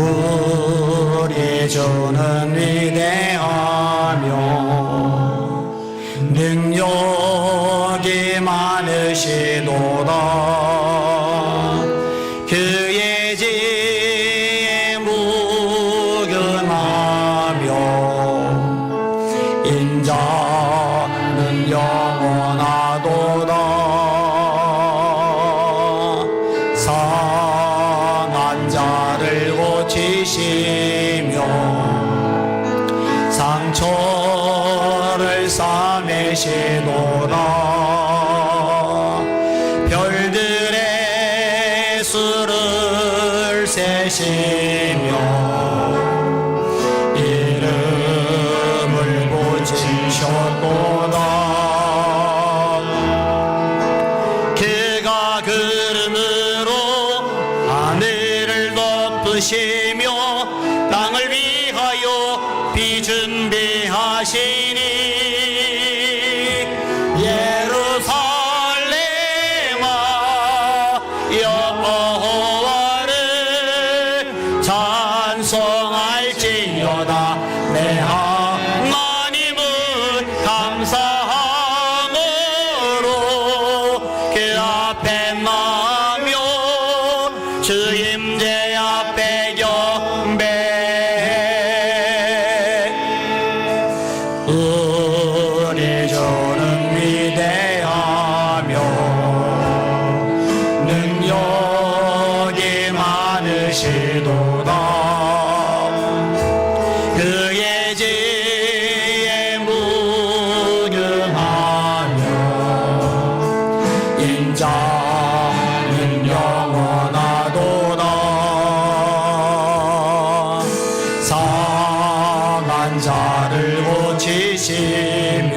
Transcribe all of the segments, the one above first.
우리 주는 위대하며 능력이 많으시도다. 고치시며 상처를 싸매시도다 별들의 수를 세시며 이름을 고치셨도다. 그 비 준비하시니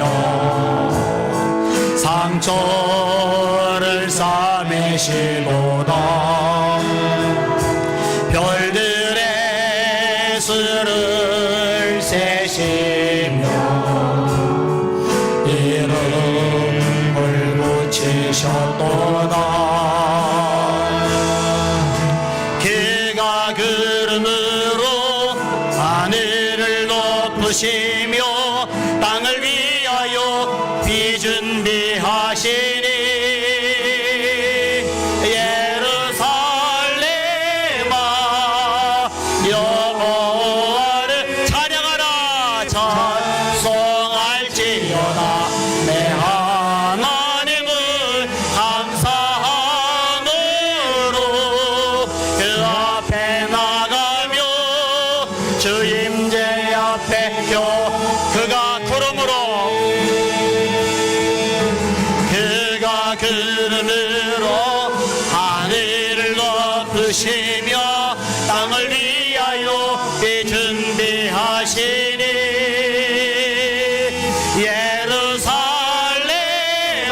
고치시며 상처를 싸매시도다 별들의 수를 세시며 이름을 하늘을 높으시며 땅을 준비 하시니 예루살렘아 여호와를 찬양하라. 찬송할지어다. 내 하나님은 감사함으로 그 앞에 나가며 주 임재 앞에 겨 그가 구름으로 구름으로 하늘을 덮으시며 땅을 위하여 비 준비하시니 예루살렘아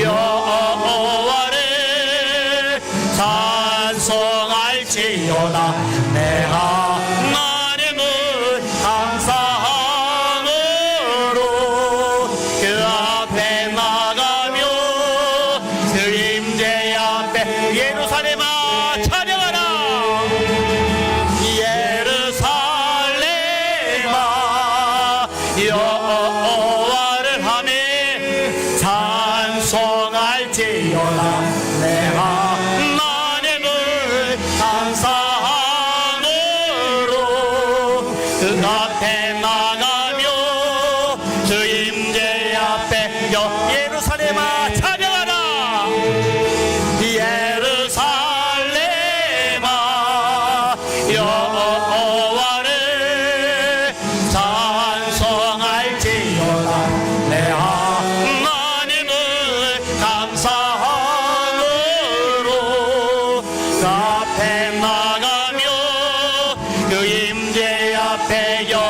여호와를 찬송할지어다 내 하 찬 그 임재 앞에 여